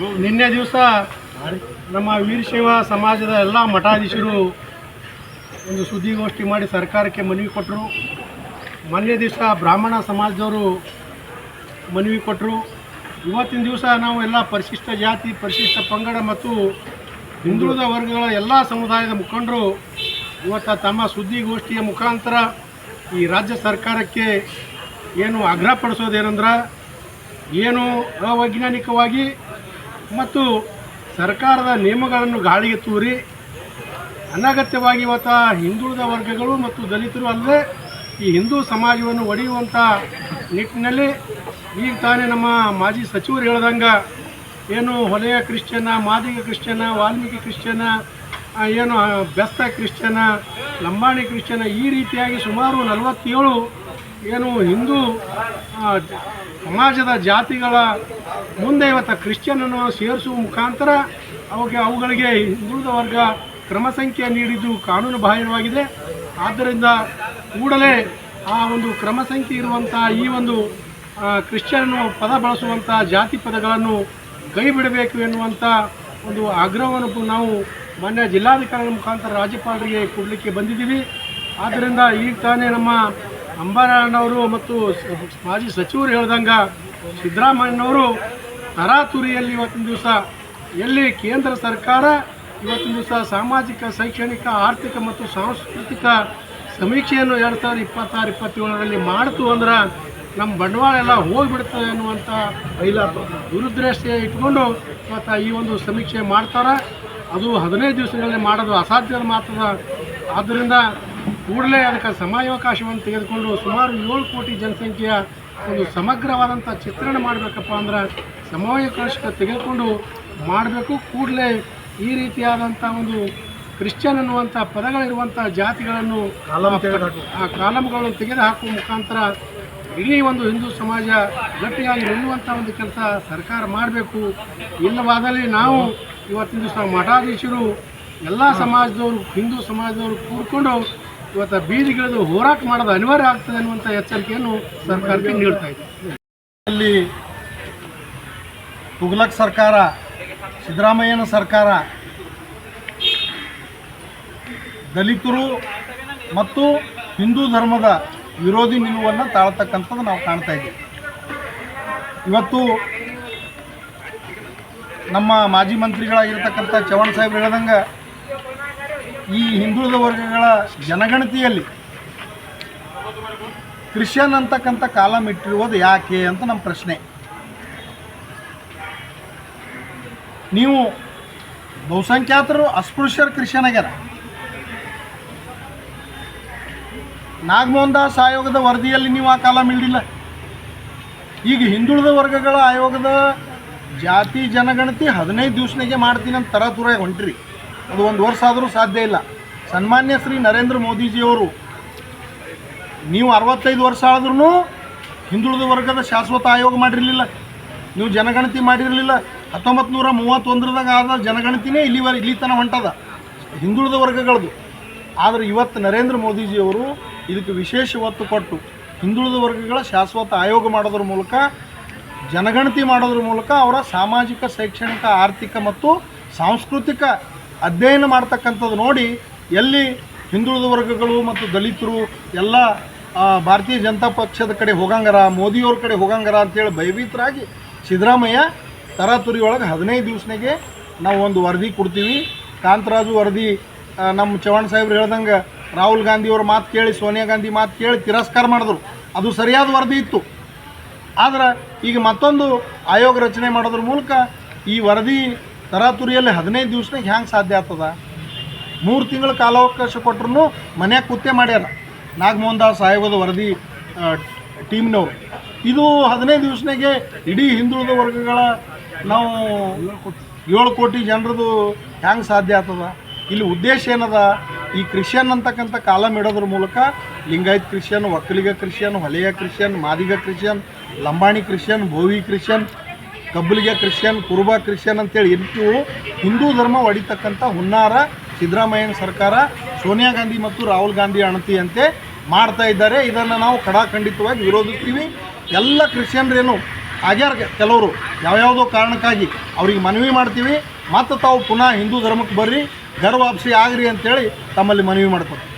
ನಿನ್ನೆ ದಿವಸ ನಮ್ಮ ವೀರಶೈವ ಸಮಾಜದ ಎಲ್ಲ ಮಠಾಧೀಶರು ಒಂದು ಸುದ್ದಿಗೋಷ್ಠಿ ಮಾಡಿ ಸರ್ಕಾರಕ್ಕೆ ಮನವಿ ಕೊಟ್ಟರು. ಮೊನ್ನೆ ದಿವಸ ಬ್ರಾಹ್ಮಣ ಸಮಾಜದವರು ಮನವಿ ಕೊಟ್ಟರು. ಇವತ್ತಿನ ದಿವಸ ನಾವು ಎಲ್ಲ ಪರಿಶಿಷ್ಟ ಜಾತಿ, ಪರಿಶಿಷ್ಟ ಪಂಗಡ ಮತ್ತು ಹಿಂದುಳಿದ ವರ್ಗಗಳ ಎಲ್ಲ ಸಮುದಾಯದ ಮುಖಂಡರು ಇವತ್ತು ತಮ್ಮ ಸುದ್ದಿಗೋಷ್ಠಿಯ ಮುಖಾಂತರ ಈ ರಾಜ್ಯ ಸರ್ಕಾರಕ್ಕೆ ಏನು ಆಗ್ರಹಪಡಿಸೋದೇನೆಂದ್ರೆ ಏನು ಅವೈಜ್ಞಾನಿಕವಾಗಿ ಮತ್ತು ಸರ್ಕಾರದ ನಿಯಮಗಳನ್ನು ಗಾಳಿಗೆ ತೂರಿ ಅನಗತ್ಯವಾಗಿ ಇವತ್ತು ಹಿಂದುಳಿದ ವರ್ಗಗಳು ಮತ್ತು ದಲಿತರು ಅಲ್ಲದೆ ಈ ಹಿಂದೂ ಸಮಾಜವನ್ನು ಒಡೆಯುವಂಥ ನಿಟ್ಟಿನಲ್ಲಿ ಈಗ ತಾನೇ ನಮ್ಮ ಮಾಜಿ ಸಚಿವರು ಹೇಳ್ದಂಗೆ ಏನು ಹೊಲೆಯ ಕ್ರಿಶ್ಚಿಯನ, ಮಾದಿಗ ಕ್ರಿಶ್ಚಿಯನ, ವಾಲ್ಮೀಕಿ ಕ್ರಿಶ್ಚಿಯನ ಏನು ಬೆಸ್ತ ಕ್ರಿಶ್ಚಿಯನ, ಲಂಬಾಣಿ ಕ್ರಿಶ್ಚಿಯನ ಈ ರೀತಿಯಾಗಿ ಸುಮಾರು ನಲವತ್ತೇಳು ಏನು ಹಿಂದೂ ಸಮಾಜದ ಜಾತಿಗಳ ಮುಂದೆ ಇವತ್ತು ಕ್ರಿಶ್ಚಿಯನನ್ನು ಸೇರಿಸುವ ಮುಖಾಂತರ ಅವಾಗ ಅವುಗಳಿಗೆ ಹಿಂದುಳಿದ ವರ್ಗ ಕ್ರಮ ಸಂಖ್ಯೆ ನೀಡಿದ್ದು ಕಾನೂನು ಬಾಹಿರವಾಗಿದೆ. ಆದ್ದರಿಂದ ಕೂಡಲೇ ಆ ಒಂದು ಕ್ರಮ ಸಂಖ್ಯೆ ಇರುವಂಥ ಈ ಒಂದು ಕ್ರಿಶ್ಚಿಯನ್ ಪದ ಬಳಸುವಂಥ ಜಾತಿ ಪದಗಳನ್ನು ಕೈ ಬಿಡಬೇಕು ಎನ್ನುವಂಥ ಒಂದು ಆಗ್ರಹವನ್ನು ನಾವು ಮಾನ್ಯ ಜಿಲ್ಲಾಧಿಕಾರಿಗಳ ಮುಖಾಂತರ ರಾಜ್ಯಪಾಲರಿಗೆ ಕೊಡಲಿಕ್ಕೆ ಬಂದಿದ್ದೀವಿ. ಆದ್ದರಿಂದ ಈಗ ತಾನೇ ನಮ್ಮ ಅಂಬಾರಣ್ಣವರು ಮತ್ತು ಮಾಜಿ ಸಚಿವರು ಹೇಳ್ದಂಗೆ ಸಿದ್ದರಾಮಯ್ಯನವರು ತರಾತುರಿಯಲ್ಲಿ ಇವತ್ತಿನ ದಿವಸ ಎಲ್ಲಿ ಕೇಂದ್ರ ಸರ್ಕಾರ ಇವತ್ತಿನ ದಿವಸ ಸಾಮಾಜಿಕ ಶೈಕ್ಷಣಿಕ ಆರ್ಥಿಕ ಮತ್ತು ಸಾಂಸ್ಕೃತಿಕ ಸಮೀಕ್ಷೆಯನ್ನು ಎರಡು ಸಾವಿರದ ಇಪ್ಪತ್ತಾರು ಇಪ್ಪತ್ತೇಳರಲ್ಲಿ ಮಾಡ್ತು ಅಂದ್ರೆ ನಮ್ಮ ಬಂಡವಾಳ ಎಲ್ಲ ಹೋಗಿಬಿಡ್ತದೆ ಅನ್ನುವಂಥ ಇಲ್ಲ ದುರುದ್ದೇಶ ಇಟ್ಕೊಂಡು ಇವತ್ತು ಈ ಒಂದು ಸಮೀಕ್ಷೆ ಮಾಡ್ತಾರೆ. ಅದು ಹದಿನೈದು ದಿವಸಗಳಲ್ಲಿ ಮಾಡೋದು ಅಸಾಧ್ಯದ ಮಾತದ ಆದ್ದರಿಂದ ಕೂಡಲೇ ಅದಕ್ಕೆ ಸಮಯಾವಕಾಶವನ್ನು ತೆಗೆದುಕೊಂಡು ಸುಮಾರು ಏಳು ಕೋಟಿ ಜನಸಂಖ್ಯೆಯ ಒಂದು ಸಮಗ್ರವಾದಂಥ ಚಿತ್ರಣ ಮಾಡಬೇಕಪ್ಪ ಅಂದ್ರೆ ಸಮಯಾವಕಾಶ ತೆಗೆದುಕೊಂಡು ಮಾಡಬೇಕು. ಕೂಡಲೇ ಈ ರೀತಿಯಾದಂಥ ಒಂದು ಕ್ರಿಶ್ಚಿಯನ್ ಅನ್ನುವಂಥ ಪದಗಳಿರುವಂಥ ಜಾತಿಗಳನ್ನು ಆ ಕಾಲಮ್ಗಳನ್ನು ತೆಗೆದುಹಾಕುವ ಮುಖಾಂತರ ಇಡೀ ಒಂದು ಹಿಂದೂ ಸಮಾಜ ಗಟ್ಟಿಯಾಗಿ ನಿಲ್ಲುವಂಥ ಒಂದು ಕೆಲಸ ಸರ್ಕಾರ ಮಾಡಬೇಕು. ಇಲ್ಲವಾದಲ್ಲಿ ನಾವು ಇವತ್ತಿನ ದಿವಸ ಮಠಾಧೀಶರು ಎಲ್ಲ ಸಮಾಜದವರು ಹಿಂದೂ ಸಮಾಜದವರು ಕೂಡ್ಕೊಂಡು ಇವತ್ತು ಬೀದಿಗಿಳಿದು ಹೋರಾಟ ಮಾಡೋದು ಅನಿವಾರ್ಯ ಆಗ್ತದೆ ಅನ್ನುವಂಥ ಎಚ್ಚರಿಕೆಯನ್ನು ಸರ್ಕಾರಕ್ಕೆ ನೀಡ್ತಾ ಇದೆ. ಅಲ್ಲಿ ತುಗ್ಲಕ್ ಸರ್ಕಾರ, ಸಿದ್ದರಾಮಯ್ಯನ ಸರ್ಕಾರ, ದಲಿತರು ಮತ್ತು ಹಿಂದೂ ಧರ್ಮದ ವಿರೋಧಿ ನಿಲುವನ್ನು ತಾಳ್ತಕ್ಕಂಥದ್ದು ನಾವು ಕಾಣ್ತಾ ಇದ್ದೀವಿ. ಇವತ್ತು ನಮ್ಮ ಮಾಜಿ ಮಂತ್ರಿಗಳಾಗಿರ್ತಕ್ಕಂಥ ಚವಣ್ ಸಾಹೇಬ್ರು ಹೇಳ್ದಂಗೆ ಈ ಹಿಂದುಳಿದ ವರ್ಗಗಳ ಜನಗಣತಿಯಲ್ಲಿ ಕ್ರಿಶ್ಚಿಯನ್ ಅಂತಕ್ಕಂಥ ಕಾಲಮ್ ಇಟ್ಟಿರುವುದು ಯಾಕೆ ಅಂತ ನಮ್ಮ ಪ್ರಶ್ನೆ. ನೀವು ಬಹುಸಂಖ್ಯಾತರು ಅಸ್ಪೃಶ್ಯರು ಕ್ರಿಶ್ಚಿಯನ್ ಆಗ್ಯಾರ. ನಾಗಮೋಹನ್ ದಾಸ್ ಆಯೋಗದ ವರದಿಯಲ್ಲಿ ನೀವು ಆ ಕಾಲ ಇಲ್ದಿಲ್ಲ. ಈಗ ಹಿಂದುಳಿದ ವರ್ಗಗಳ ಆಯೋಗದ ಜಾತಿ ಜನಗಣತಿ ಹದಿನೈದು ದಿವಸನಾಗೆ ಮಾಡ್ತೀನಿ ಅಂತ ತರತುರ ಹೊಂಟ್ರಿ. ಅದು ಒಂದು ವರ್ಷ ಆದರೂ ಸಾಧ್ಯ ಇಲ್ಲ. ಸನ್ಮಾನ್ಯ ಶ್ರೀ ನರೇಂದ್ರ ಮೋದಿಜಿಯವರು ನೀವು ಅರವತ್ತೈದು ವರ್ಷ ಆದ್ರೂ ಹಿಂದುಳಿದ ವರ್ಗದ ಶಾಶ್ವತ ಆಯೋಗ ಮಾಡಿರಲಿಲ್ಲ. ನೀವು ಜನಗಣತಿ ಮಾಡಿರಲಿಲ್ಲ. ಹತ್ತೊಂಬತ್ತು ನೂರ ಮೂವತ್ತೊಂದರದಾಗ ಆದ ಜನಗಣತಿನೇ ಇಲ್ಲಿವರೆ ಇಲ್ಲಿ ತನಕ ಹೊಂಟದ. ಹಿಂದುಳಿದ ವರ್ಗಗಳದು. ಆದರೆ ಇವತ್ತು ನರೇಂದ್ರ ಮೋದಿಜಿಯವರು ಇದಕ್ಕೆ ವಿಶೇಷ ಒತ್ತು ಕೊಟ್ಟು ಹಿಂದುಳಿದ ವರ್ಗಗಳ ಶಾಶ್ವತ ಆಯೋಗ ಮಾಡೋದ್ರ ಮೂಲಕ, ಜನಗಣತಿ ಮಾಡೋದ್ರ ಮೂಲಕ ಅವರ ಸಾಮಾಜಿಕ, ಶೈಕ್ಷಣಿಕ, ಆರ್ಥಿಕ ಮತ್ತು ಸಾಂಸ್ಕೃತಿಕ ಅಧ್ಯಯನ ಮಾಡ್ತಕ್ಕಂಥದ್ದು ನೋಡಿ ಎಲ್ಲಿ ಹಿಂದುಳಿದ ವರ್ಗಗಳು ಮತ್ತು ದಲಿತರು ಎಲ್ಲ ಭಾರತೀಯ ಜನತಾ ಪಕ್ಷದ ಕಡೆ ಹೋಗಂಗರ, ಮೋದಿಯವ್ರ ಕಡೆ ಹೋಗಂಗರ ಅಂತೇಳಿ ಭಯಭೀತರಾಗಿ ಸಿದ್ದರಾಮಯ್ಯ ತರಾತುರಿ ಒಳಗೆ ಹದಿನೈದು ದಿವಸನಾಗೆ ನಾವು ಒಂದು ವರದಿ ಕೊಡ್ತೀವಿ. ಕಾಂತರಾಜು ವರದಿ ನಮ್ಮ ಚವಾಣ್ ಸಾಹೇಬ್ರು ಹೇಳ್ದಂಗೆ ರಾಹುಲ್ ಗಾಂಧಿಯವ್ರ ಮಾತು ಕೇಳಿ, ಸೋನಿಯಾ ಗಾಂಧಿ ಮಾತು ಕೇಳಿ ತಿರಸ್ಕಾರ ಮಾಡಿದ್ರು. ಅದು ಸರಿಯಾದ ವರದಿ ಇತ್ತು. ಆದ್ರೆ ಈಗ ಮತ್ತೊಂದು ಆಯೋಗ ರಚನೆ ಮಾಡೋದ್ರ ಮೂಲಕ ಈ ವರದಿ ತರಾತುರಿಯಲ್ಲಿ ಹದಿನೈದು ದಿವ್ಸನಾಗ ಹ್ಯಾಂಗೆ ಸಾಧ್ಯ ಆಗ್ತದ? ಮೂರು ತಿಂಗಳ ಕಾಲಾವಕಾಶ ಕೊಟ್ಟರು ಮನ್ಯಾಗ ಕುತ್ತೆ ಮಾಡ್ಯಾರ. ನಾಗಮೋಹನ್ ದಾಸ್ ಆಯೋಗದ ವರದಿ ಟೀಮ್ನವರು. ಇದು ಹದಿನೈದು ದಿವ್ಸನಾಗೆ ಇಡೀ ಹಿಂದುಳಿದ ವರ್ಗಗಳ ನಾವು ಏಳು ಕೋಟಿ ಜನರದು ಹ್ಯಾಂಗೆ ಸಾಧ್ಯ ಆಗ್ತದ? ಇಲ್ಲಿ ಉದ್ದೇಶ ಏನದ? ಈ ಕ್ರಿಶ್ಚಿಯನ್ ಅಂತಕ್ಕಂಥ ಕಾಲಮ್ ಇಡೋದ್ರ ಮೂಲಕ Lingayat Christian Vokkaliga Christian Holeya Christian Madiga Christian Lambani Christian Bhovi Christian Kabbaliga Christian, Kuruba Christian ಅಂತೇಳಿ ಇಟ್ಟು ಹಿಂದೂ ಧರ್ಮ ಒಡಿತಕ್ಕಂಥ ಹುನ್ನಾರ, ಸಿದ್ದರಾಮಯ್ಯನ ಸರ್ಕಾರ, ಸೋನಿಯಾ ಗಾಂಧಿ ಮತ್ತು ರಾಹುಲ್ ಗಾಂಧಿ ಅಣತಿಯಂತೆ ಮಾಡ್ತಾ ಇದ್ದಾರೆ. ಇದನ್ನು ನಾವು ಕಡಾಖಂಡಿತವಾಗಿ ವಿರೋಧಿಸ್ತೀವಿ. ಎಲ್ಲ ಕ್ರಿಶ್ಚಿಯನ್ರೇನು ಆಗ್ಯಾರ ಕೆಲವರು ಯಾವ್ಯಾವುದೋ ಕಾರಣಕ್ಕಾಗಿ ಅವ್ರಿಗೆ ಮನವಿ ಮಾಡ್ತೀವಿ. ಮತ್ತು ತಾವು ಪುನಃ ಹಿಂದೂ ಧರ್ಮಕ್ಕೆ ಬರ್ರಿ ಗರ್ ವಾಪಸಿ ಆಗ್ರಿ ಅಂತೇಳಿ ತಮ್ಮಲ್ಲಿ ಮನವಿ ಮಾಡ್ಕೊತೀವಿ.